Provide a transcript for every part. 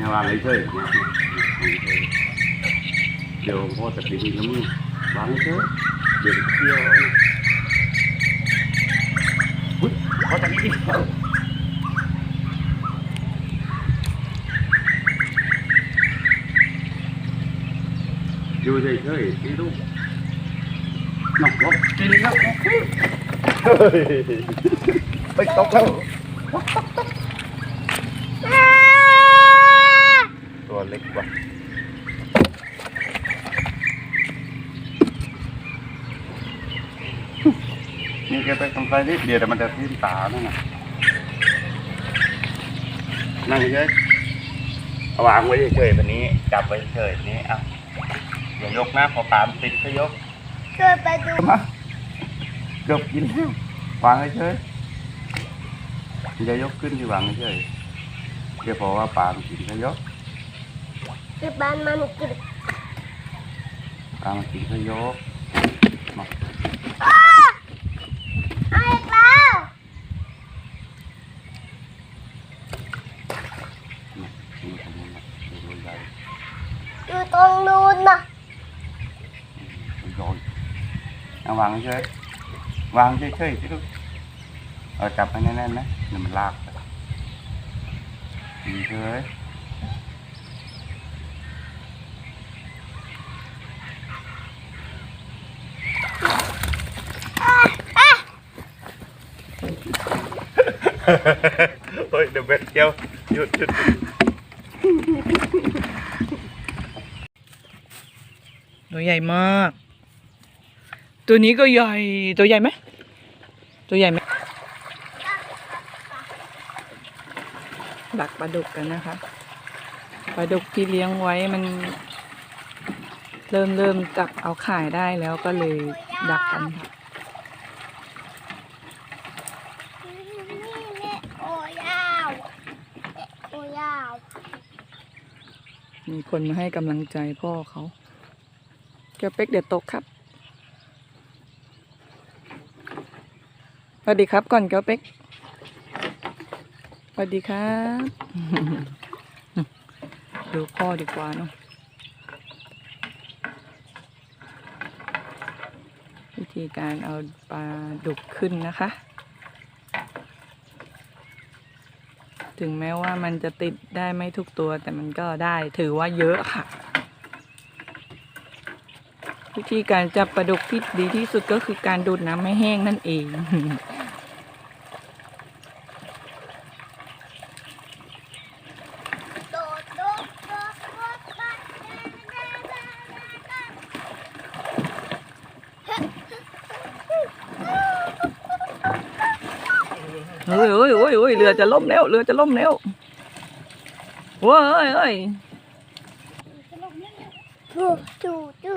เนี่ยวางเฉยๆเนี่ยเดี๋ยวพ่อจะไปดีแล้วมึงวางเฉยเดี๋ยวเที่ยวเอานะอุ๊ยพ่อจะกินอยู่เฉยๆที่ลูกน้องบอกกินแล้วเฮ้ยไปตกแล้ว ตัวเล็กกว่า นี่แกไปทำไรนิดเดียวแต่มันจะทิ่มตานั่นน่ะนั่งเฉยเอาวางไว้เฉยๆแบบนี้ จับไว้เฉยๆนี้อะอย่ายกนะพอตามติดก็ยกเกิดไปดูมาเกือบกินแล้ววางเฉยๆอย่ายกขึ้นที่วางเฉยๆเดี๋ยวพอว่าปลามันกินก็ยกเกิดบ้านมันเกิดปลามันกินก็ยกมา ไอ้ปลา นี่ตรงนี้นะดูใหญ่ อยู่ตรงนู้นนะโยนเอาวางเฉยๆวางเฉยๆที่ ตัวใหญ่มาก ตัวนี้ก็ใหญ่ ตัวใหญ่ไหม ตัวใหญ่ไหมดักปลาดุกกันนะคะ ปลาดุกที่เลี้ยงไว้มัน เริ่มเริ่มจับเอาขายได้แล้วก็เลยดักกันค่ะนี่แม่โอ้ยาวโอ้ยาวมีคนมาให้กำลังใจพ่อเขา แก้วเป๊กเดี๋ยวตกครับ สวัสดีครับก่อนแก้วเป๊ก สวัสดีครับ ดูพ่อดีกว่าเนาะวิธีการเอาปลาดุกขึ้นนะคะ ถึงแม้ว่ามันจะติดได้ไม่ทุกตัวแต่มันก็ได้ถือว่าเยอะค่ะ วิธีการจับปลาดุกที่ดีที่สุดก็คือการดูดน้ำให้แห้งนั่นเอง เฮ้ยเฮ้ยเฮ้ยเฮ้ยเรือจะล่มแล้วเรือจะล่มแล้วเว้ยเฮ้ย ดูดูดู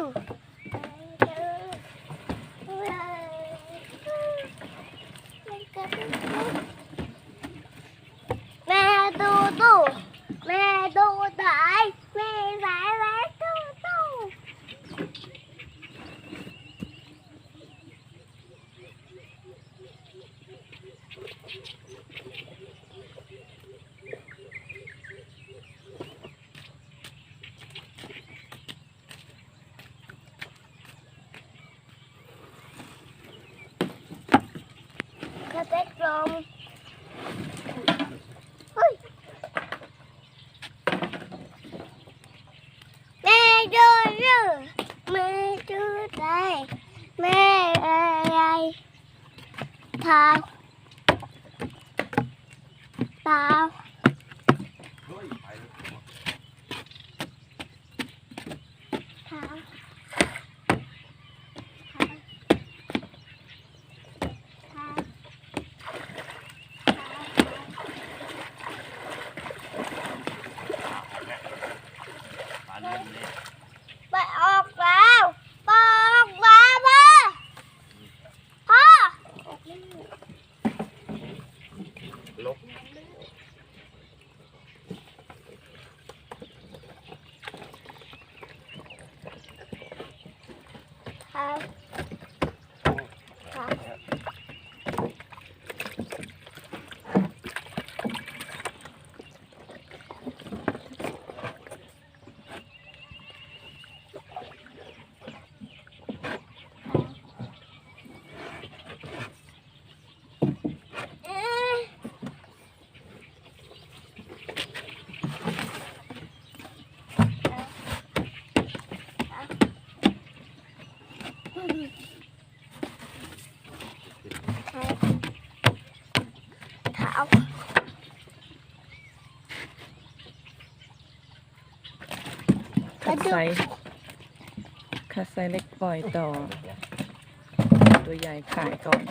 ท้าเท้า lúc Bye. เท้าคัดไซส์คัดไซส์เล็กปล่อยต่อ ตัวใหญ่ขายก่อน